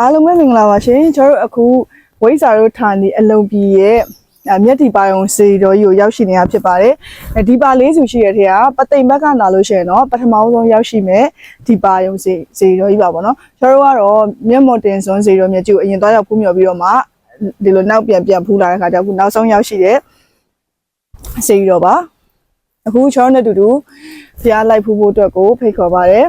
အားလုံးပဲမင်္ဂလာပါရှင်ကျွန်တော်တို့အခုဝိဇ္ဇာတို့ဌာနီအလုံပြည်ရဲ့အမျက်ဒီပါယုံစေတော်ကြီးကိုရောက်ရှိနေတာဖြစ်ပါတယ်အဲဒီပါလေးစုရှိရတဲ့ကပသိမ်ဘက်ကလာလို့ရှိရင်တော့ပထမဆုံးရောက်ရှိမဲ့ဒီပါယုံစေစေတော်ကြီးပါပေါ့နော်ကျွန်တော်တို့ကတော့မျက်မော်တင်စွန်းစေတော်မြတ်ကြီးကိုအရင်သွားရောက်ဖူးမြော်ပြီးတော့မှဒီလိုနောက်ပြန်ပြန်ဖူးလာတဲ့ခါကျအခုနောက်ဆုံးရောက်ရှိတဲ့စေတော်ပါအခုကျွန်တော်နဲ့အတူတူဖျားလိုက်ဖူးဖို့အတွက်ကိုဖိတ်ခေါ်ပါတယ်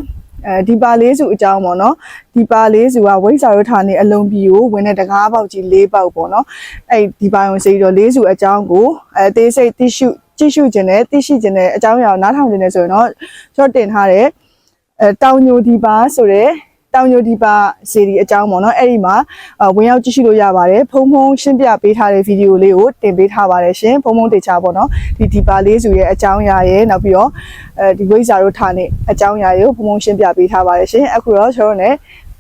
အဲဒီပါလေးစုအကြောင်းပေါ့နော်ဒီပါလေးစုကဝိဇ္ဇာရထာနေအလုံးပြည်ကိုဝင်တဲ့တကားပေါက်ကြီး၄ပေါက်ပေါ့နော်အဲ့ဒီပါယုံစိတော့လေးစုအကြောင်းကိုအဲအသေးစိတ်သိရှုကြည့်ရှုခြင်းနဲ့သိရှိခြင်းနဲ့အကြောင်းအရာကိုနားထောင်ခြင်းနဲ့ဆိုရင်တော့ကျွန်တော်တင်ထားတဲ့အဲတောင်ညိုဒီပါဆိုတဲ့ တောင်ညိုဒီပါစီရီအကြောင်းပေါ့နော်အဲ့ဒီမှာအဝင်ရောက်ကြည့်ရှုလို့ရပါတယ်ဖုံဖုံရှင်းပြပေးထားတဲ့ဗီဒီယိုလေးကိုတင်ပေးထားပါတယ်ရှင်ဖုံဖုံတေချာပေါ့နော်ဒီဒီပါလေးစုရဲ့အကြောင်းအရာရဲ့နောက်ပြီးတော့အဲဒီဝိဇ္ဇာတို့ထားနေအကြောင်းအရာကိုဖုံဖုံရှင်းပြပေးထားပါတယ်ရှင်အခုတော့ကျွန်တော်တို့ ਨੇ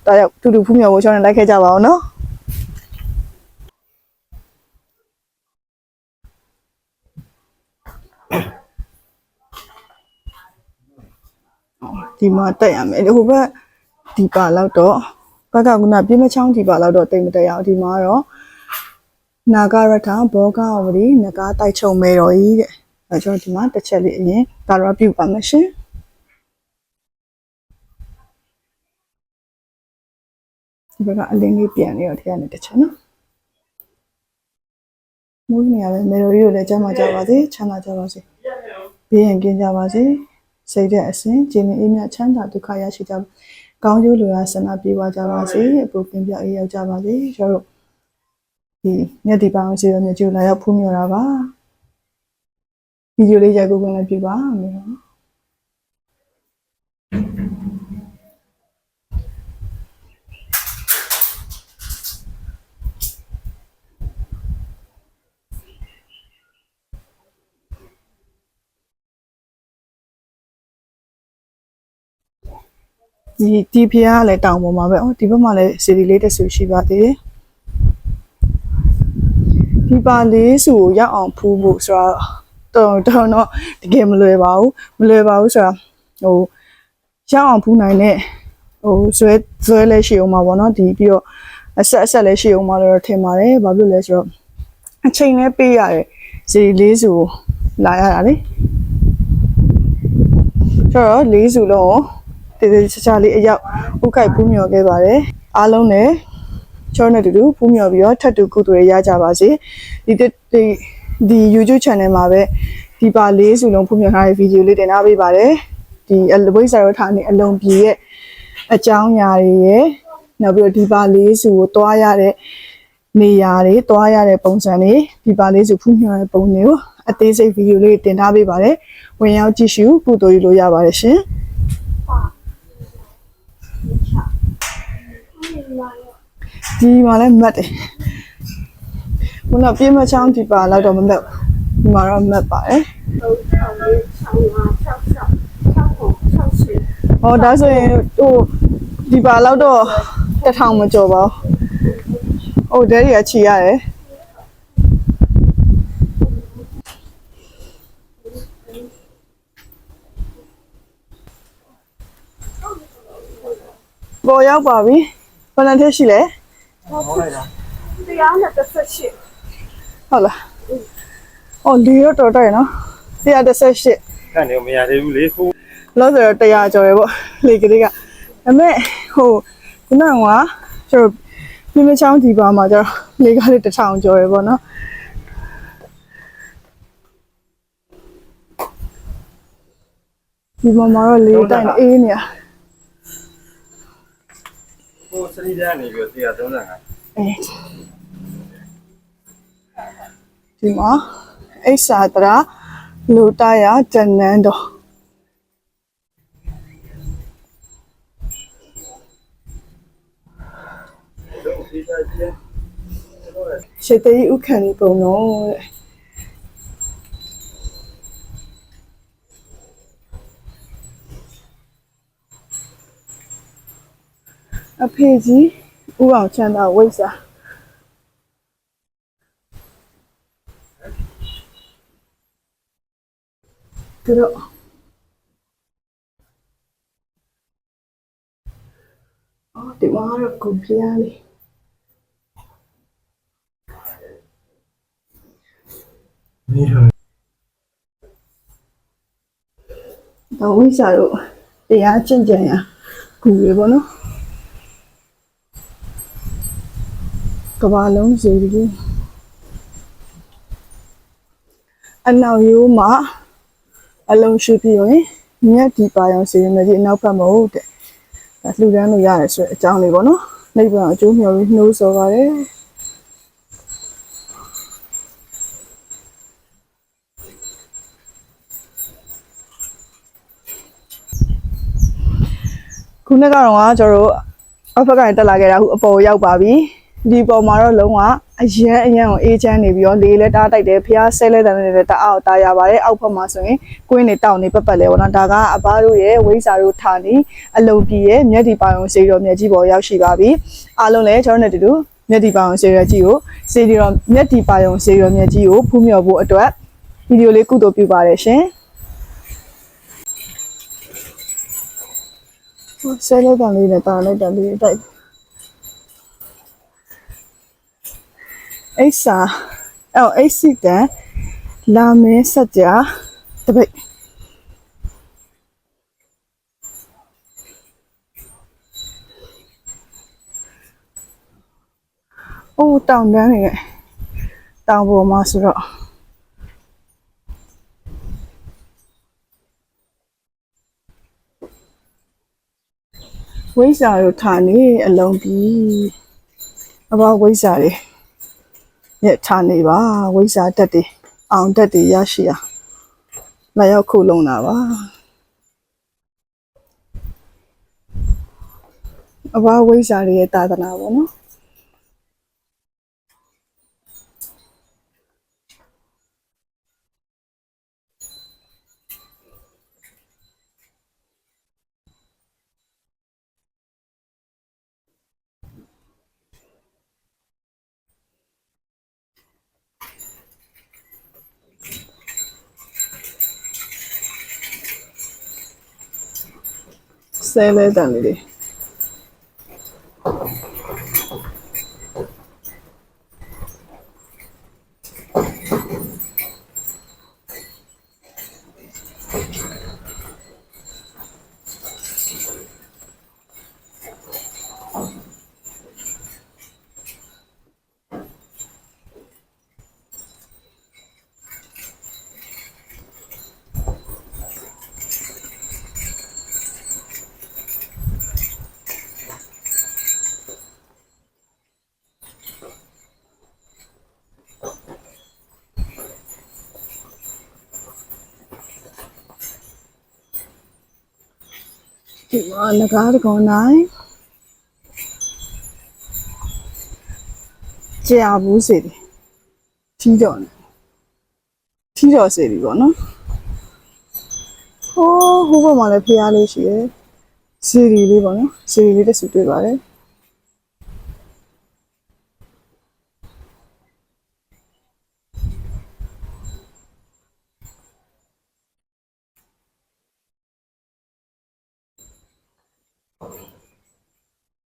တော့ရောက်တူတူဖူးမြော်ဖို့ကျွန်တော် ਨੇ လိုက်ခဲ့ကြပါအောင်နော်ဒီမှာတက်ရမယ်ဟိုဘက် ဒီပါလောက်တော့ဘက်ကကပြင်းမချောင်းဒီပါလောက်တော့တိတ်မတက်ရအောင်ဒီမှာတော့နာဂရထဘောဂဝရီနဂါတိုက်ချုံမဲတော်ကြီးတဲ့အဲကျွန်တော်ဒီမှာတစ်ချက်လေးအရင်ဒါတော့ပြုတ်ပါမယ်ရှင်ဒီဘက်ကအလင်းလေးပြန်နေတော့ထည့်ရနေတစ်ချက်နော်မွေးနေရပဲမေရိုကြီးကိုလည်းကြမ်းမှကြပါစေချမ်းသာကြပါစေဘေးရန်ကင်းကြပါစေစိတ်တဲ့အစဉ်ဂျင်းအေးမြချမ်းသာဒုက္ခရရှိကြပါ ကောင်းကျိုးလိုရာဆန္ဒပြေဝကြပါစေအပူကင်းပြအေးရောက်ကြပါစေကျွန်တော်တို့ဒီမြတ်ဒီပါအောင်စီရမြတ်ကျူလာရောက်ဖူးမြော်တာပါဗီဒီယိုလေးရိုက်ကိုဝင်လည်းပြပါမယ် ဒီဒီဖျားကလည်းတောင်ပေါ်မှာပဲအော်ဒီဘက်မှာလည်းစီဒီလေးတစ်ဆူရှိပါသေးတယ်ဒီပါလေးစုကိုရောက်အောင်ဖူးဖို့ဆိုတော့တော်တော်တော့တကယ်မလွယ်ပါဘူးမလွယ်ပါဘူးဆိုတော့ဟိုရောက်အောင်ဖူးနိုင်တဲ့ဟိုဇွဲဇွဲလည်းရှိအောင်ပါဗောနော်ဒီပြီးတော့အဆက်အဆက်လည်းရှိအောင်ပါလို့ထင်ပါတယ်ဘာဖြစ်လို့လဲဆိုတော့အချိန်လည်းပေးရတယ်စီလေးစုကိုလာရတာလေဆိုတော့လေးစုလုံးကို တည်တည်ချာချာလေးအရောက်ဥခိုက်ဖူးမြော်ခဲ့ပါတယ်အားလုံးလည်းချောနဲ့တူတူဖူးမြော်ပြီးတော့ထပ်တူကုတူရရကြပါစေဒီဒီဒီ YouTube channel မှာပဲဒီပါလေးစုလုံးဖူးမြော်ထားတဲ့ဗီဒီယိုလေးတင်ထားပေးပါတယ်ဒီအလဘိတ်ဆာရထားနေအလုံးပြည့်ရဲ့အကြောင်းအရာတွေရဲ့နောက်ပြီးတော့ဒီပါလေးစုကိုတွားရတဲ့နေရာတွေတွားရတဲ့ပုံစံတွေဒီပါလေးစုဖူးမြော်တဲ့ပုံတွေကိုအသေးစိတ်ဗီဒီယိုလေးတင်ထားပေးပါတယ်ဝင်ရောက်ကြည့်ရှုကုတူရလို့ရပါတယ်ရှင် ဒီမှာလည်းမတ်တယ်ခုနပြေးမချောင်းဒီပါလောက်တော့မမတ်ဘူးဒီမှာတော့မတ်ပါတယ်ဟောဒါဆိုရင်ဟိုဒီပါလောက်တော့တစ်ထောင်မကျော်ပါဘူးဟုတ်တယ်ကြီးကချီရတယ်ပေါ်ရောက်ပါပြီဘယ်နှထက်ရှိလဲ တရားနဲ့တစ်ဆက်ရှိဟုတ်လား။အော်လီတော့တော်တော်ရနော်။138ကန်နေမရသေးဘူးလေခုလို့ဆိုတော့100ကျော်ရပေါ့လေကလေးက။ဒါပေမဲ့ဟိုခုနကကျွန်တော်ပြင်းမချောင်းဒီပါမှာကျတော့လေကလေး1000ကျော်ရပေါ့နော်။ဒီမှာမှာတော့လေတိုင်အေးနေရ ခုစရီးတဲ့နေပြီး135အဲဒီမှာအိဆာတရာလူတရာဂျန်နန်တော့တော့ဒီစားကြီးရှေတေးဥခံနေပုံတော့တဲ့ အဖေကြီးဥအောင်ချမ်းသာဝိဇ္ဇာသူတို့အော်ဒီမှာတော့ကိုပြားလေးတော့ဝိစာတို့တရားကျင့်ကြံရကူရေပေါ့နော် ကဘာလုံးစီကြီးအနောက်ရိုးမှာအလုံးရှိပြီးရင်မြက်ဒီပါရောင်စီရမယ်ဒီအနောက်ဘက်မဟုတ်တဲ့ဒါလှူဒန်းလို့ရတယ်ဆိုတဲ့အကြောင်းလေးပေါ့နော်နိဗ္ဗာန်အကျိုးမျှော်ပြီးနှိုးဆော်ပါတယ်ခုနကတော့ကကျွန်တော်တို့အဖက်ကနေတက်လာခဲ့တာအခုအပေါ်ရောက်ပါပြီ ဒီပေါ်မှာတော့လုံးဝအရန်အရန်ကိုအေးချမ်းနေပြီးတော့လေလဲတားတိုက်တယ်ဖျားဆဲလဲတယ်နဲ့တအားတားရပါတယ်အောက်ဘက်မှာဆိုရင်ကွင်းနေတောက်နေပတ်ပတ်လဲပေါ့နော်ဒါကအဘတို့ရဲ့ဝိဇာတို့ဌာနီအလုံပြည်ရဲ့မြက်ဒီပိုင်ုံစေတော်မြက်ကြီးပေါ်ရောက်ရှိပါပြီအားလုံးလည်းကျွန်တော်တို့နဲ့တူတူမြက်ဒီပိုင်ုံစေတော်ကြီးကိုစေတော်မြက်ဒီပိုင်ုံစေတော်မြက်ကြီးကိုဖူးမြော်ဖို့အတွက်ဗီဒီယိုလေးကုသိုလ်ပြုပါတယ်ရှင်ဆဲလို့တန်လေးနဲ့တာလိုက်တန်လေးတိုက် အိဆာအော်အိစီတန်လာမဲဆက်ကြတပိတ်အိုးတောင်တန်းနေရဲ့တောင်ပေါ်မှာဆိုတော့ဝိဇ္ဇာတို့ဌာနေအလုံးပြီးအဘဝိဇ္ဇာတွေ ရဲ့ဌာနေပါဝိဇ္ဇာတက်တွေအောင်တက်တွေရရှိအောင်လာရောက်ခုလုံးတာပါအဘဝိဇ္ဇာတွေရဲ့တာသနာပေါ့နော် ဆဲလဲတန်လေး ဒီမှာငကားတကောင်နိုင်ကြာဘူးစီတယ်ထီးတော့နေထီးတော့စီပြီပေါ့နော်ဟိုးဟိုဘက်မှာလည်းဖျားလေးရှိရယ်စီရီလေးပေါ့နော်စီရီလေးတစ်စုတွေ့ပါတယ်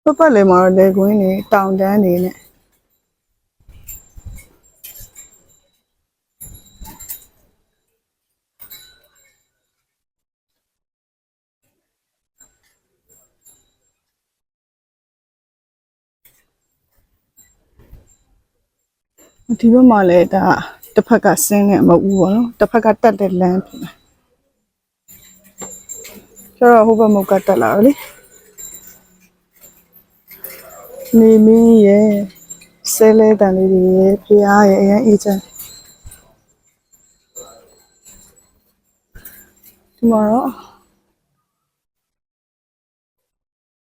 ပတ်ပတ်လည်းမှာတော့လေကွင်းနေတောင်တန်းနေနဲ့ဒီဘက်မှာလည်းဒါတစ်ဖက်ကဆင်းနေမဟုတ်ဘူးပေါ့နော်တစ်ဖက်ကတက်တဲ့လမ်းဖြစ်တယ်ကျတော့ဟိုဘက်မုတ်ကတက်လာတော့လေ နေမင်းရဲ့ဆဲလဲတန်လေးတွေရဲ့ဖျားရဲ့အရင်အေးချမ်းဒီမှာတော့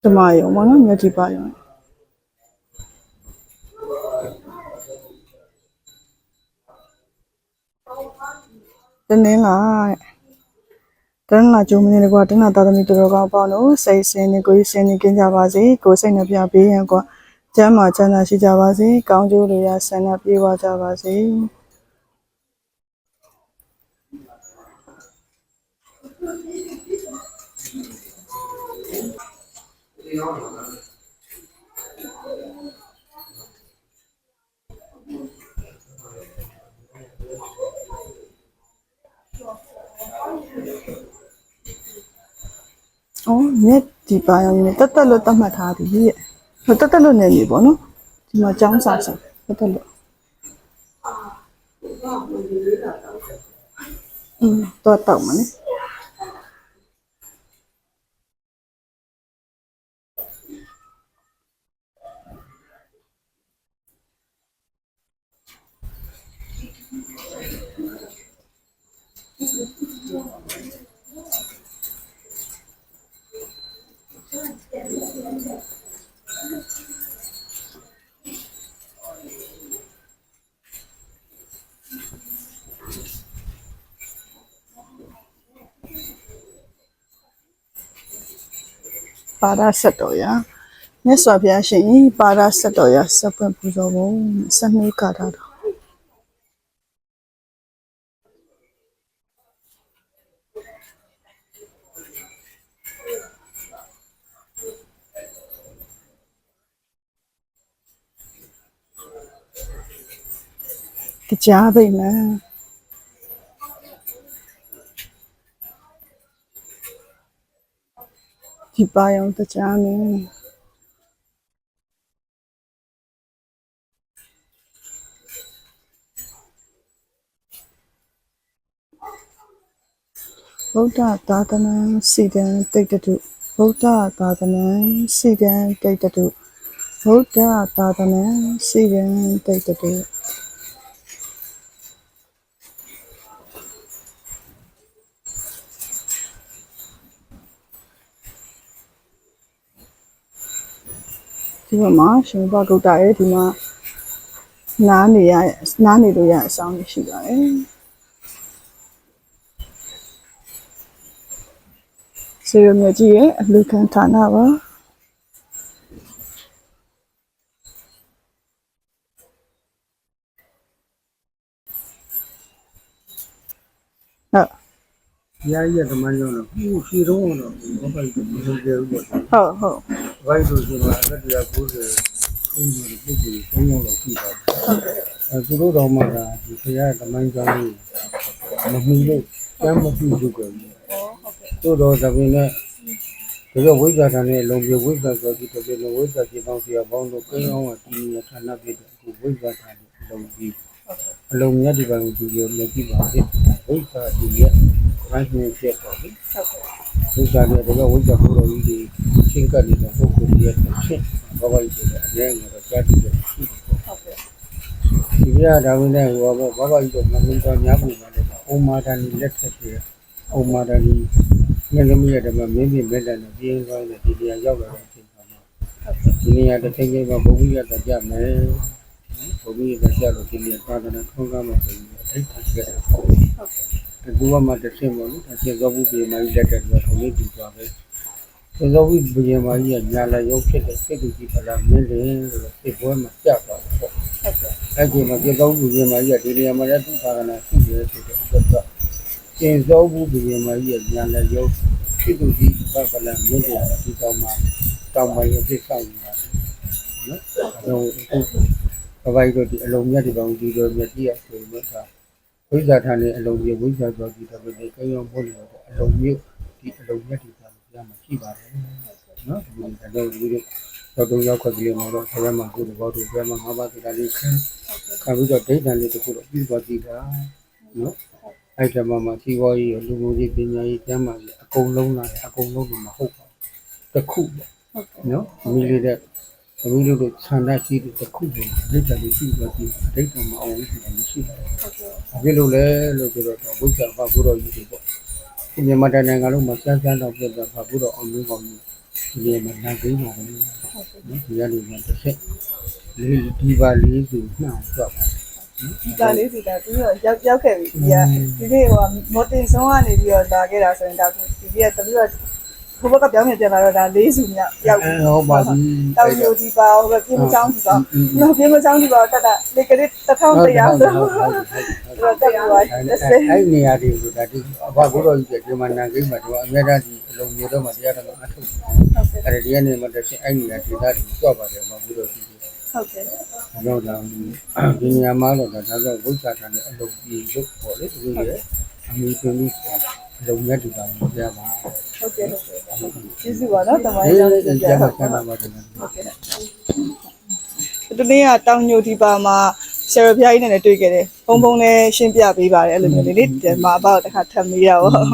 ဒီမှာရောမနော်မြတ်ဒီပါရောတနင်္လာတဲ့ တနင်္လာကျုံမနေကွာတနင်္လာသာသမီတော်တော်ကောင်းပေါ့နော်စိတ်စင်းနေကိုယ်စင်းနေကင်းကြပါစေကိုယ်စိတ်နှပြဘေးရန်ကွာကျမ်းမာချမ်းသာရှိကြပါစေကောင်းကျိုးတွေရဆန္ဒပြေဝကြပါစေ အော်မြက်ဒီပါရောင်နေတက်တက်လို့တတ်မှတ်ထားသည်ရဲ့ဟိုတက်တက်လို့နေနေပေါ့နော်ဒီမှာចောင်းစာစာတက်တက်လို့อืมတော့တောက်မှာね ပါရဆက်တော်ရမြတ်စွာဘုရားရှင်ဤပါရဆက်တော်ရစပွင့်ပူဇော်ဖို့စနှုကတာတော်ကြားပိတ်မယ် ဒီပါရောင်တရားမင်းဗုဒ္ဓသာသနာစီတံတိတ်တတုဗု ဒ္ဓသာသနာစီတံတိတ်တတုဗုဒ္ဓသာသနာစီတံတိတ်တတုဒီဘက်မှာရှင်ဘဂုတ်တာရဲ့ဒီမှာနားနေရနားနေလို့ရအဆောင်ရှိပါတယ်စေရမြကြီးရဲ့အလူခံဌာနပါဟုတ်ရရတဲ့မန်ကြောင့်တော့ဘူးရှိတော့တော့ဘာပဲဒီလိုကြဘူးပေါ့ဟုတ်ဟုတ် ဘိုက်တို့ဆိုတော့အသက်တရား90အင်းတို့ပုဂ္ဂိုလ်၃ယောက်လောက်ရှိပါတယ်အဲသူတို့တော်မှာဒီခရတမန်ကြောင့်မမီလို့ကျမ်းမပြုစုကြဘူးတို့တော့ဒါပင်နဲ့ဒီလိုဝိဇ္ဇာဌာနဲ့အလုံးပြဝိဇ္ဇာဆိုပြီးတကယ်လို့ဝိဇ္ဇာပြေပေါင်းစီပေါင်းတို့ကိန်းအောင်ကဒီနေဌာနပြတဲ့အခုဝိဇ္ဇာဌာနဲ့အလုံးပြီးအလုံးမြတ်ဒီပိုင်းကိုကြည့်ရမြည်ပါဖြစ်ဝိဇ္ဇာဒီရဲ့ဘိုင်းနေဖြစ်တော့ပြီ ဝိဇ္ဇာနဲ့တကယ်ဝိဇ္ဇာကိုယ်တော်ကြီးဒီရှင်းကပ်နေတဲ့ပုဂ္ဂိုလ်ရဲ့အဖြစ်ဘာဝိဇ္ဇာအရင်ကတော့ကြားသိတယ်ရှိတယ်ပေါ့ဒီပြဒါဝင်တဲ့ဟောဘောဘာဝိဇ္ဇာမမင်းသားများပုံမှာလည်းဩမာဒာနီလက်ထက်ပြဩမာဒာနီငယ်သမီးရဲ့ဓမ္မမင်းပြင်မဲ့တဲ့နဲ့ပြင်းသွားတဲ့ဒီတရားရောက်လာတဲ့အချိန်မှာဒီနေရာတစ်ချိန်ချင်းမှာဘုံကြီးရတကြမယ်ဘုံကြီးရတကြလို့ဒီနေရာသာသနာထုံးကားမှာဆိုပြီးအဋ္ဌာကျတယ်ဟုတ် သူကမှတစ်ဆင့်ပေါ့နော်တစ်ဆင့်သောဘူးပြေမကြီးလက်ထက်ကထုံးလေးတူသွားပဲသေသောဘူးပြေမကြီးကညာလည်းရုပ်ဖြစ်တဲ့စိတ်တူကြီးဖလားမင်းတယ်လို့စိတ်ပွဲမှာကြက်သွားတယ်ပေါ့အဲ့ဒီမှာသေသောဘူးပြေမကြီးကဒီနေရာမှာလည်းသူ့သာသနာရှိတယ်ဆိုတဲ့အတွက်ကကျင်သောဘူးပြေမကြီးကညာလည်းရုပ်စိတ်တူကြီးဖလားမင်းတယ်ဒီကောင်မှာတောင်ပိုင်းရုပ်ဖြစ်ဆောင်နေတာနော်အဲတော့ဘဝိုက်တို့ဒီအလုံးမြတ်ဒီကောင်ဒီလိုမြတ်ကြီးရဆိုလို့က ဝိဇ္ဇာထာနဲ့အလုံးကြီးဝိဇ္ဇာဆိုပြီးတော့ဒီကိန်းအောင်ပို့လို့အလုံးမျိုးဒီအလုံးမြတ်ဒီကရမှာရှိပါတယ်နော်ဒီကတော့ဒီလိုတော့တော့ရောက်ခွက်ကလေးမှာတော့ဆရာမကုသဘောတို့ဆရာမငါးပါးသီလလေးခံခံပြီးတော့ဒိဋ္ဌာန်လေးတစ်ခုတော့ပြီးသွားပြီတာနော်အဲ့ဒီမှာမှာစီဝါရေးရလူမှုရေးပညာရေးကျမ်းမာရေးအကုန်လုံးလာအကုန်လုံးကမဟုတ်ပါဘူးတစ်ခုပေါ့နော်မိလေးတဲ့ သမီးတို့တို့ခြံတရှိတဲ့တစ်ခုပေါ့ဒိဋ္ဌာန်လေးရှိသွားပြီဒိဋ္ဌာန်မအောင်ဘူးဆိုတာမရှိဘူးဘာဖြစ်လို့လဲလို့ဆိုတော့ဝိဇ္ဇာဘာဘုရောကြီးတွေပေါ့ဒီမြန်မာတိုင်းနိုင်ငံလုံးမှာစမ်းစမ်းတော့ပြတ်တာဘာဘုရောအောင်မျိုးကောင်းကြီးဒီနေမှာနိုင်သိပါတယ်နော်ဒီရလို့မှတစ်ချက်လေးဒီပါလေးစုနှောင်းတော့ပါဒီကလေးစီတာသူကရောက်ရောက်ခဲ့ပြီဒီကဒီနေ့ဟိုမော်တင်ဆုံးကနေပြီးတော့လာခဲ့တာဆိုရင်ဒါဒီကတပည့် ကဘုဘကပြောင်းနေပြန်လာတော့ဒါလေးစုမြောက်ရောက်ပြီအဲဟုတ်ပါပြီတောင်ယူဒီပါဟိုကပြင်းမချောင်းဒီပါနော်ပြင်းမချောင်းဒီပါတတ်တာလေကလေးတစ်ထောင်တရားဆိုတော့တက်ပြီးပါတစ်စက်အဲ့နေရာတွေကိုဒါဒီဘာဘုရောကြီးဒီမှာနိုင်သိမှာတော့အများကြီးဒီအလုံးမျိုးတော့မှတရားတော်အထုတ်အဲ့ဒီကနေမှတစ်ချက်အဲ့နေရာဒေသတွေကြွပါတယ်မှာဘုရောကြီးဟုတ်ကဲ့တော့ဒါဒီနေရာမှာတော့ဒါတော့ဝိဇ္ဇာတာနဲ့အလုံးကြီးရုပ်ပေါ်လေဒီလိုလေအမိသွင်းပြီးအ လုံးမြတ်ဒီပါကိုကြားပါဟုတ်ကဲ့ဟုတ်ကဲ့ကျေးဇူးပါနော်တမန်အေးကြောင့်အေးလည်းကျကြားန်ပါပါကျန်ပါပါကျန်ပါဟုတ်ကဲ့ဒီနေ့ကတောင်ညိုဒီပါမှာဆရာတော်ဘုရားကြီးနဲ့လည်းတွေ့ခဲ့တယ်။ဘုံဘုံလည်းရှင်းပြပေးပါတယ်အဲ့လိုမျိုးလေးလေဒီမှာအပေါ့တစ်ခါထပ်မေးရပါဘော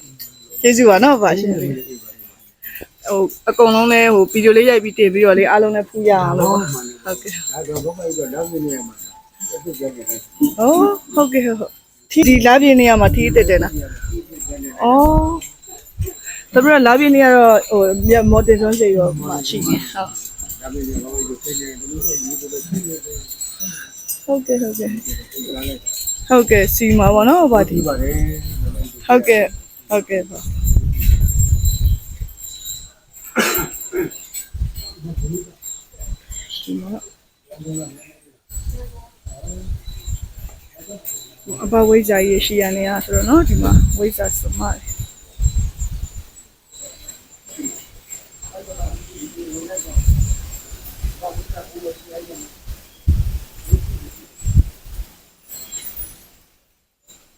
။ကျေးဇူးပါနော်ဗာရှင်။ဟိုအကုန်လုံးလည်းဟိုဗီဒီယိုလေးရိုက်ပြီးတင်ပြီးတော့လေအားလုံးလည်းဖူးရအောင်လို့ဟုတ်ကဲ့ဒါတော့ဘုရားကြီးတော့နောက်နေရမှာအဲ့ဒါကြတယ်။အော်ဟုတ်ကဲ့ဟုတ်။ထီဒီလာပြင်းနေရမှာထီးတက်တယ်နော်။ အော်တပည့်လာပြင်းနေရတော့ဟိုမော်တင်ဆုံးစိတ်ရောမှရှိနေဟုတ်ဒါပေမဲ့ဘုရားကြီးသိနေတယ်လို့ဒီလိုပဲသိနေတယ်ဟုတ်ကဲ့ဟုတ်ကဲ့ဟုတ်ကဲ့စီမာပါနော်ဗာဒီဒီပါတယ်ဟုတ်ကဲ့ဟုတ်ကဲ့ပါဒီမှာ အဘဝိဇ္ဇာကြီးရှိရနေရဆိုတော့เนาะဒီမှာဝိဇ္ဇာစမတယ်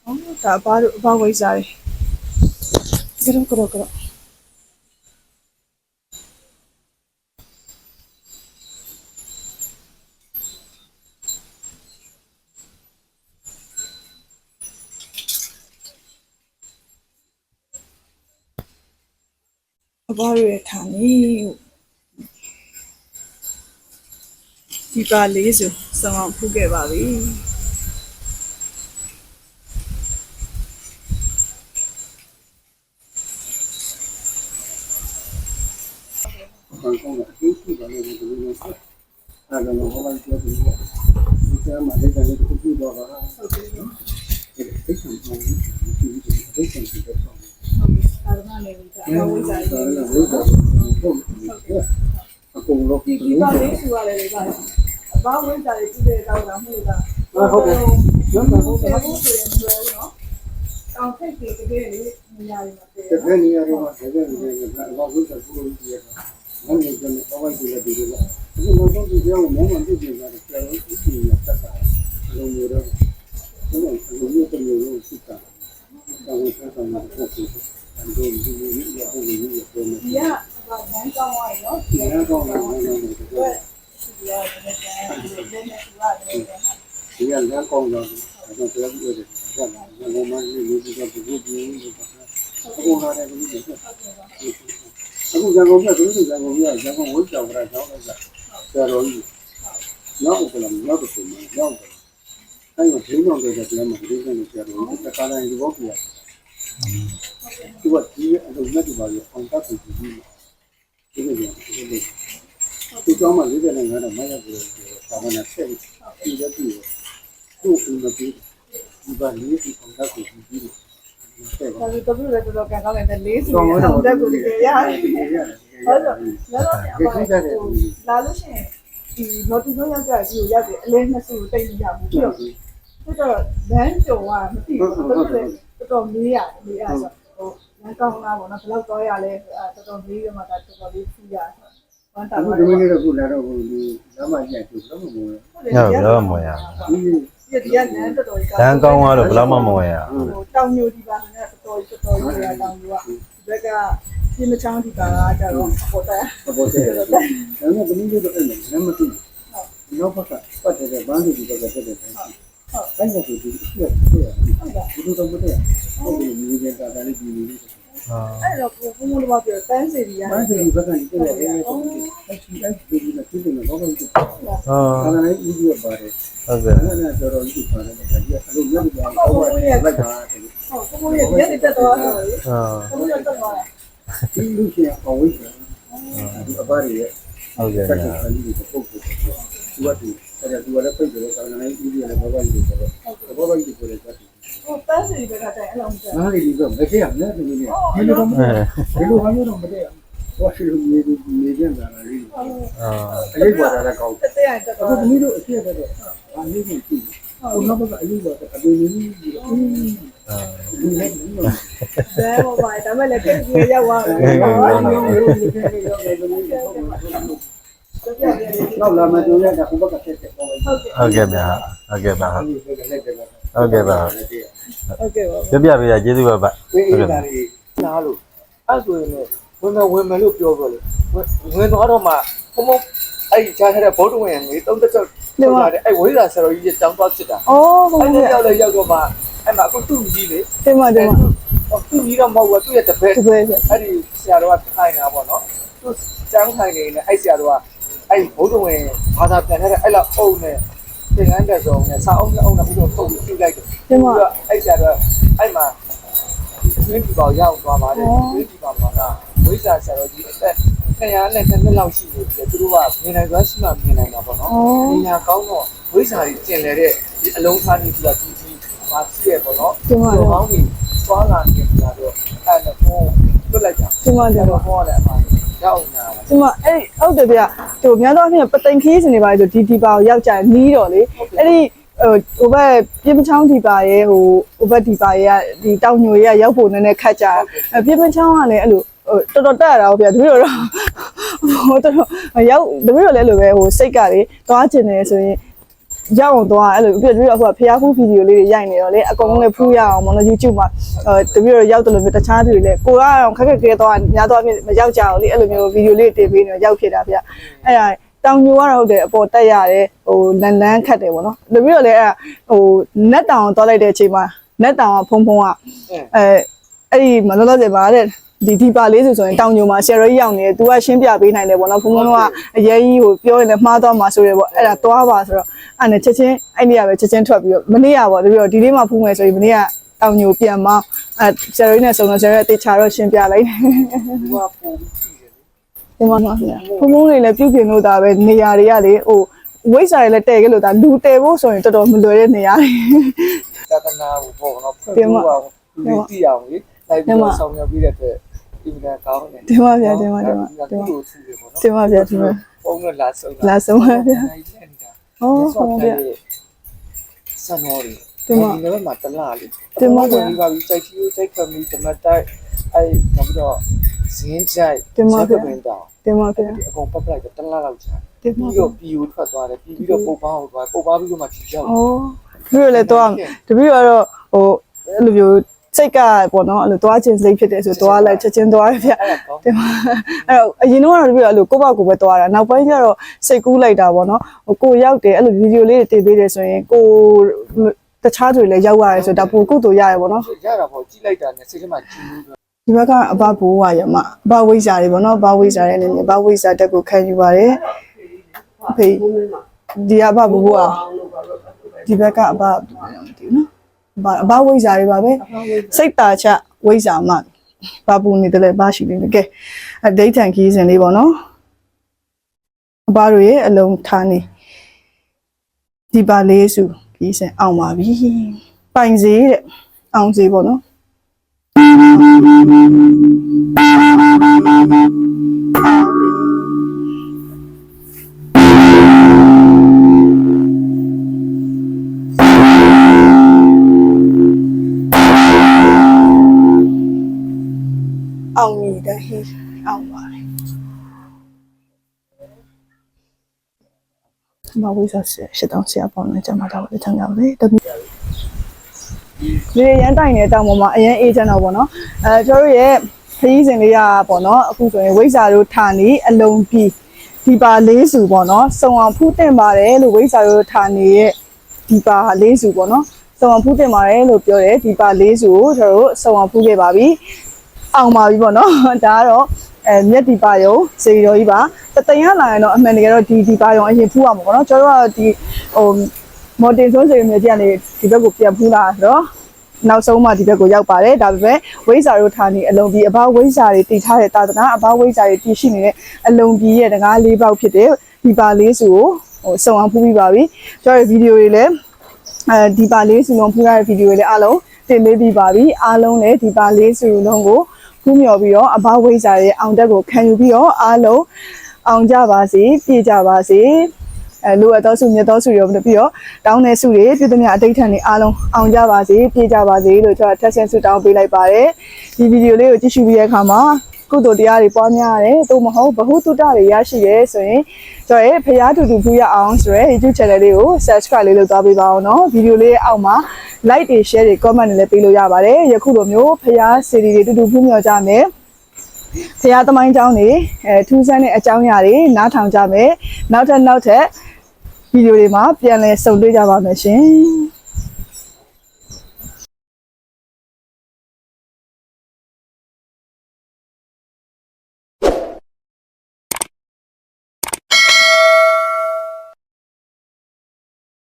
အော်ဒါဘာလို့အဘဝိဇ္ဇာတွေကတော့ကတော့ကတော့ ဘရဲ့ဌာနေဒီပါလေးစုစောင်းအောင်ဖုခဲ့ပါပြီဘာကောင်းလဲဒီကိစ္စလည်းဒီလိုမျိုးဆက်အဲ့ဒါတော့ဘုရားကြီးပြောတယ်ဒီကမှာလည်းလည်းဒီကိစ္စတော့ပါဟုတ်ကဲ့နော်ဒီကိစ္စကိုဒီကိစ္စကိုတော့ အာရမနေပြီအဘဝိဇ္ဇာတွေအကုန်လုံးဒီဒီပါလေးစုရတယ်လေပါအဘဝိဇ္ဇာတွေပြည့်တဲ့တော့တာမှုလားဟုတ်တယ်နော်ဟုတ်ဟုတ်တယ်ကဲ့ဟုတ်တယ်ဆိုတော့နော်တောင်ထိပ်ကြီးတကယ်လေးနေရာတွေမှာတည်တကယ်နေရာတွေမှာတကယ်နေရာတွေမှာဘာလို့ဆက်ဖို့လို့ဒီကမင်းကလည်းဘာဝိုင်းကြည့်တယ်ဒီလိုအခုနောက်ဆုံးဒီကြောင်မင်းမသိကြတာကျတော့ဒီလိုမျိုးတက်တာလုံးမျိုးတော့ဘယ်လိုလိုမျိုးတမျိုးလို့စစ်တာတောင်းဆက် ဆောင်တာပေါ့ဒီလိုဒီလိုမျိုးရအောင်လို့ပြောနေဒီကဘာဘန်းကောင်းသွားရောဒီတယ်။ဒါတော့လည်းလည်းလည်းကဒီကလည်းလည်းလည်းလည်းဒီကလည်းကောင်းတော့ဒါတော့ပြောပြရတယ်။ဒါကလည်းမမလေးလေးဒီကဒီလိုပြောနေတာ။အခုလာတယ်ဒီလို။အခုဇာကုန်ပြသူတို့ဇာကုန်ပြဇာကုန်ဝိကြောင်ကြတာကြောင်းလိုက်တာ။ဆရာတော်ကြီး။နောက်ကလည်းနောက်တော့မှရောက်တယ်။အဲ့တော့ဒင်းတော်တွေကလည်းမဒင်းကနေဆရာတော်ကြီးတခါတိုင်းဒီဘောပြရတယ်။ ဒီကဒီအလုံးနဲ့ဒီပါရအောင်တတ်ပြီးဒီလိုဒီလိုဒီလိုဒီကြောင်းမှာလေးတယ်လည်းငါတော့မရဘူးလို့ပြောတာမှလည်းဆက်ပြီးဒီရက်ပြီးကိုယ်ကမပြီးဒီပါလေးဒီအောင်တတ်ပြီးဒီလိုဆက်ပါဒါဆိုတပည့်လည်းတော်တော်ကန်ကောင်းတယ်လေးစီအောင်တက်ကိုတကယ်ရတယ်ဟုတ်တော့လည်းတော့လာလို့ရှိရင်ဒီ notification ရောက်ကြဒီကိုရောက်တယ်အလဲနှစ်စုတိတ်မရဘူးပြီးတော့ဆိုတော့လမ်းကြုံကမသိဘူးတော်တော်မေးရတယ်မေးရဆို ဟိုလမ်းကောင်းလားပေါ့နော်ဘယ်လောက်တော့ရလဲတော်တော်မေးရမှဒါတော်တော်လေးဖူးရဆိုဝမ်းတာအခုပါဒီနေ့တော့ခုလာတော့ဒီလမ်းမကြီးကျတော့မဟုတ်ဘူးဟုတ်တယ်ဒီကဒီကနန်းတော်တော်လမ်းကောင်းသွားတော့ဘယ်တော့မှမဝင်ရဘူးဟိုတောင်ညိုဒီပါနဲ့တော်တော်တော်တော်ရတောင်ညိုကဒီဘက်ကပြင်းမချောင်းဒီပါကကြတော့ပေါ်တယ်ဘောတဲ့ဒါနဲ့ဒီနေ့တော့အဲ့လမ်းမသိဘူးနောက်ဘက်ကပတ်တဲ့ဘန်းဒီဘက်ကတက် တဲ့တိုင်းအဲ့ဒါကိုဒီရက်ဆိုရဒီလိုတော့မတည့်ဟုတ်ပြီဒီကတာတာလေးဒီလိုလေးအဲ့တော့ဘုံဘုံလိုပါပြောတန်းစီရီရဘန်းဒီဘက်ကတက်တဲ့အဲ့ဒါအဲ့ဒီအဲ့ဒီဒီလိုဖြစ်နေတော့ဘာလို့ဟာဒါလည်းဒီလိုပါတယ်ဟုတ်ကဲ့အဲ့ဒါတော့ဒီပါတယ်ဒါကြီးအဲ့လိုမျိုးပြောင်းတော့လိုက်ပါဟုတ်ဘုံဘုံရဲ့ရက်တက်တော့ဆိုရင်ဟာဘုံဘုံတက်တော့ဒီလူရှင်အဝိဇ္ဇာဒီအပါရရဲ့ဟုတ်ကဲ့ဆက်ဗျာဆံရေးကိုပုတ်ပုတ်သူကဒီ အဲ့ဒါသူကလည်းပိတ်တယ်ကောင်းတယ်ဒီလိုလည်းဘာဘာကြီးဆိုတော့ဘာဘာကြီးဆိုတော့ဟိုတန်းစီရီဘက်ကတိုင်အဲ့လိုမျိုးအားလေးဒီကမသေးရနဲ့ဒီလိုဒီလိုတော့ဒီလိုဟာမျိုးတော့မတည့်ဘူးဘာရှိလို့မြေမြေကျန်တာလဲအာအလေးပေါ်တာကောင်းတက်တဲ့တက်အခုတော့ဒီလိုတော့အဖြစ်ပဲတော့အားလေးကိုကြည့်ဟိုနောက်ကအလေးပေါ်တာအပင်လေးကြီးဒီလိုအာဒီလည်းဒီလိုဘဲဟိုပါဒါမဲ့လည်းပြည့်ပြည့်ရောက်သွားတယ် နောက်လာမှတို့ရတာဟိုဘက်ကဆက်တယ်ပေါ့ဟုတ်ကဲ့ဟုတ်ကဲ့ဗျာဟုတ်ကဲ့ပါဟုတ်ဟုတ်ကဲ့ပါပြပြပေးရကျေးဇူးပါဗျအေးအေးဒါလေးနားလို့အဲ့ဆိုရင်လည်းဝင်မယ်ဝင်မယ်လို့ပြောပြောလေဝင်ဝင်သွားတော့မှဘုံဘုံအဲ့ဒီကြားထားတဲ့ဗုဒ္ဓဝင်ကြီးသုံးသက်ချက်ထုတ်လာတဲ့အဲ့ဝိဇ္ဇာဆရာတော်ကြီးတောင်းသွားဖြစ်တာအော်ဟုတ်အဲ့ကဲ့ဒီရောက်လေရောက်တော့မှအဲ့မှာအခုသူ့ကြီးလေတင်ပါတင်ပါသူ့ကြီးတော့မဟုတ်ဘူးသူ့ရဲ့တပည့်ဒီပဲဆိုအဲ့ဒီဆရာတော်ကထိုင်နေတာပေါ့နော်သူစမ်းထိုင်နေနေအဲ့ဆရာတော်က အဲ့ဘုဒ္ဓဝင်ဘာသာပြန်တဲ့အဲ့လောက်အုပ်နဲ့သင်္ကန်းတက်စုံနဲ့စာအုပ်နဲ့အုပ်နဲ့ဘုရားထုတ်ပြီးပြလိုက်တယ်အဲ့ဆရာတော်အဲ့မှာဒီဒီပေါရောက်သွားပါတယ်ဒီဒီပေါမှာကဝိဇ္ဇာဆရာတော်ကြီးအသက်200နဲ့2နှစ်လောက်ရှိနေပြီသူတို့ကမြင်နိုင်သွားရှိမှမြင်နိုင်တာပေါ့နော်ပညာကောင်းတော့ဝိဇ္ဇာကြီးကျင်လေတဲ့ဒီအလုံးသားကြီးကဒီဒီမှာရှိရပေါ့နော်ကောင်းကြီးသွားလာနေတာတော့အဲ့ဒါကို လွတ်လိုက်တာတင်ပါတင်ပါတော့ဟောတယ်အမှရောက်နေတာဒီမှာအဲ့ဟုတ်တယ်ဗျဟိုများသောအားဖြင့်ပသိမ်ခီးစင်နေပါလေဆိုဒီဒီပါကိုရောက်ကြနီးတော့လေအဲ့ဒီဟိုဟိုဘက်ပြင်းပချောင်းဒီပါရဲ့ဟိုဟိုဘက်ဒီပါရဲ့ဒီတောင်ညိုရဲ့ရောက်ဖို့နည်းနည်းခက်ကြတယ်ပြင်းပချောင်းကလည်းအဲ့လိုဟိုတော်တော်တက်ရတာဗျတပည့်တော်ဟိုတော်တော်ရောက်တပည့်တော်လည်းအဲ့လိုပဲဟိုစိတ်ကလေသွားကျင်တယ်ဆိုရင် ရောက်အောင်သွားအဲ့လိုပြည့်ပြည့်တော့ဟိုဖျားဖူးဗီဒီယိုလေးတွေရိုက်နေတော့လေအကုန်လုံးလည်းဖူးရအောင်မနော် YouTube မှာအဲတပည့်တော်ရောက်တယ်လို့မျိုးတခြားသူတွေလည်းကိုကတော့ခက်ခက်ခဲသွားများသွားဖြစ်မရောက်ကြအောင်လေအဲ့လိုမျိုးဗီဒီယိုလေးတင်ပေးနေရောက်ဖြစ်တာဗျအဲ့ဒါတောင်ညိုကတော့ဟုတ်တယ်အပေါ်တက်ရတယ်ဟိုလန်လန်းခတ်တယ်ပေါ့နော်တပည့်တော်လည်းအဲ့ဟိုနက်တောင်သွားလိုက်တဲ့အချိန်မှာနက်တောင်ကဖုံဖုံကအဲအဲ့ဒီမလောလောဆယ်ပါတဲ့ဒီဒီပါလေးဆိုဆိုရင်တောင်ညိုမှာဆယ်ရီရောက်နေတယ်။ तू ကရှင်းပြပေးနိုင်တယ်ပေါ့နော်။ဖုံဖုံတော့ကအရေးကြီးကိုပြောရင်လည်းမှားသွားမှာဆိုရပေါ့။အဲ့ဒါသွားပါဆိုတော့ အဲ့နဲ့ချက်ချင်းအဲ့ဒီကပဲချက်ချင်းထွက်ပြီးတော့မနေ့ကပေါ့တပြီးတော့ဒီလေးမှဖုံးမယ်ဆိုရင်မနေ့ကတောင်ညိုပြန်မအဲဆယ်ရီနဲ့ဆုံတော့ဆယ်ရီတေချာတော့ရှင်းပြလိုက်တယ်သူကပုံပြီးကြည့်တယ်။ဒီမှာပါဗျာ။ဖုံဖုံတွေလည်းပြုတ်ပြင်လို့ဒါပဲနေရာတွေကလေဟိုဝိတ်စာတွေလည်းတဲ့ခဲ့လို့ဒါလူတဲဖို့ဆိုရင်တော်တော်မလွယ်တဲ့နေရာတွေသာသနာကိုပေါ့နော်ဖွင့်ပြအောင်လူတွေသိအောင်လေလိုက်ပြီးတော့ဆောင်ရွက်ပြီးတဲ့အတွက်ဒီကကောင်းတယ်ဒီမှာဗျာဒီမှာဒီမှာဒီမှာဒီလိုထူတယ်ပေါ့နော်ဒီမှာဗျာဒီမှာပုံနဲ့လာဆုံးလာဆုံးပါဗျာလက်နေတာ။ ဟုတ်ဟုတ်ဗျာဆန်တော်ရီဒီမှာဒီနေ့မှတလားလေဒီမှာဗျာဒီပါပြီးစိုက်ချီစိုက်ကမီတမတိုက်အဲ့နောက်ပြီးတော့ဇင်းချိုက်ဒီမှာဗျာပင်တောင်ဒီမှာဗျာအကုန်ပတ်ပလိုက်တလားလောက်ချာဒီမှာပြီးတော့ပီယူထွက်သွားတယ်ပြီးပြီးတော့ပုတ်ပါအောင်သွားပုတ်ပါပြီးတော့မှဖြီရောက်။အော်တပည့်လည်းတော့တပည့်ကတော့ဟိုအဲ့လိုမျိုး စိတ်ကပေါ့နော်အဲ့လိုသွားခြင်းစိတ်ဖြစ်တယ်ဆိုသွားလိုက်ချက်ချင်းသွားရဗျအဲ့ဒါကောင်းဒီမှာအဲ့တော့အရင်တော့ကတော့တပည့်အဲ့လိုကိုယ့်ဘက်ကိုယ်ပဲသွားတာနောက်ပိုင်းကျတော့စိတ်ကူးလိုက်တာပေါ့နော်ဟိုကိုရောက်တယ်အဲ့လိုဗီဒီယိုလေးတွေတင်ပေးတယ်ဆိုရင်ကိုတခြားတွေလည်းရောက်ရတယ်ဆိုတော့ဒါပိုကုသိုလ်ရတယ်ပေါ့နော်ရတာပေါ့ကြည့်လိုက်တာနဲ့စိတ်ထဲမှာကြည်လို့ဒီဘက်ကအဘဘိုးဝါရမအဘဝိဇ္ဇာတွေပေါ့နော်အဘဝိဇ္ဇာရဲ့အနေနဲ့အဘဝိဇ္ဇာတက်ကိုခံယူပါတယ်ဖေးဒီကအဘဘိုးကဒီဘက်ကအဘမသိ ဘူးနော်အဘအဘဝိဇ္ဇာတွေပါပဲစိတ်တာချဝိဇ္ဇာမဘာပူနေတယ်လဲဘာရှိနေလဲကဲအဒိဋ္ဌံခီးစဉ်လေးပေါ့နော်အဘတို့ရဲ့အလုံးထားနေဒီပါလေးစုခီးစဉ်အောင်ပါပြီပိုင်စေးတဲ့အောင်စေးပေါ့နော် အောင်မြည်တဲ့ဟေးအောင်ပါလေမဝိဇ္ဇာရှစ်တောင်းဆရာပေါင်းနဲ့ကျမတော်လေးထမ်းကြပါလေတမီဒီရန်တိုင်နေတဲ့တောင်ပေါ်မှာအရင်အေးချမ်းတော့ပေါ့နော်အဲကျွန်တော်တို့ရဲ့ခရီးစဉ်လေးရပေါ့နော်အခုဆိုရင်ဝိဇ္ဇာတို့ဌာနေအလုံးပြီးဒီပါလေးစုပေါ့နော်စုံအောင်ဖူးတင်ပါတယ်လို့ဝိဇ္ဇာတို့ဌာနေရဲ့ဒီပါလေးစုပေါ့နော်စုံအောင်ဖူးတင်ပါတယ်လို့ပြောတယ်ဒီပါလေးစုကိုကျွန်တော်တို့စုံအောင်ဖူးခဲ့ပါပြီ အောင်ပါပြီပေါ့နော်ဒါကတော့အဲမြက်ဒီပါယုံစေရီတော်ကြီးပါတတန်ရလာရင်တော့အမှန်တကယ်တော့ဒီဒီပါယုံအရင်ဖူးရမှာပေါ့နော်ကျွန်တော်တို့ကဒီဟိုမော်တင်ဆိုးစေရီမြက်ကြီးကနေဒီဘက်ကိုပြန်ဖူးလာဆိုတော့နောက်ဆုံးမှဒီဘက်ကိုရောက်ပါတယ်ဒါပေမဲ့ဝိဇ္ဇာတို့ဌာနေအလုံးပြီးအဘဝိဇ္ဇာတွေတည်ထားတဲ့တာသနာအဘဝိဇ္ဇာတွေတည်ရှိနေတဲ့အလုံးပြီးရဲ့တကားလေးပေါက်ဖြစ်တဲ့ဒီပါလေးစုကိုဟိုစုံအောင်ဖူးပြီးပါပြီကျွန်တော်ရဲ့ဗီဒီယိုတွေလည်းအဲဒီပါလေးစုလုံးဖူးရတဲ့ဗီဒီယိုလေးအားလုံးတင်ပေးပြီးပါပြီအားလုံးလည်းဒီပါလေးစုလုံးကို ဖူးမြော်ပြီးတော့အဘဝိဇ္ဇာရဲ့အောင်တက်ကိုခံယူပြီးတော့အားလုံးအောင်ကြပါစေပြည့်ကြပါစေအဲလိုအပ်သောစုမြတ်သောစုတွေပြီးတော့တောင်းတဲ့စုတွေပြည်သူများအတိတ်ထန်တွေအားလုံးအောင်ကြပါစေပြည့်ကြပါစေလို့ကျွန်တော်ထက်ဆင့်ဆုတောင်းပေးလိုက်ပါတယ်ဒီဗီဒီယိုလေးကိုကြည့်ရှုပြီးတဲ့အခါမှာ ကုသိုလ်တရားတွေပွားများရတယ်သို့မဟုတ်ဘ ഹു တုတတွေရရှိရဲဆိုရင်ကျွန်တော်ရဲ့ဖရာတူတူဖူးရအောင်ဆိုရယ် YouTube channel လေးကို subscribe လေးလုပ်သွားပေးပါအောင်နော်ဗီဒီယိုလေးရဲ့အောက်မှာ like တွေ share တွေ comment တွေလည်းပေးလို့ရပါတယ်ယခုလိုမျိုးဖရာ series တွေတူတူဖူးမြော်ကြမယ် ဖရာသမိုင်းเจ้าနေအဲထူးဆန်းတဲ့အကြောင်းအရာတွေနားထောင်ကြမယ်နောက်ထပ်နောက်ထပ်ဗီဒီယိုတွေမှာပြန်လည်ဆုံတွေ့ကြပါမယ်ရှင်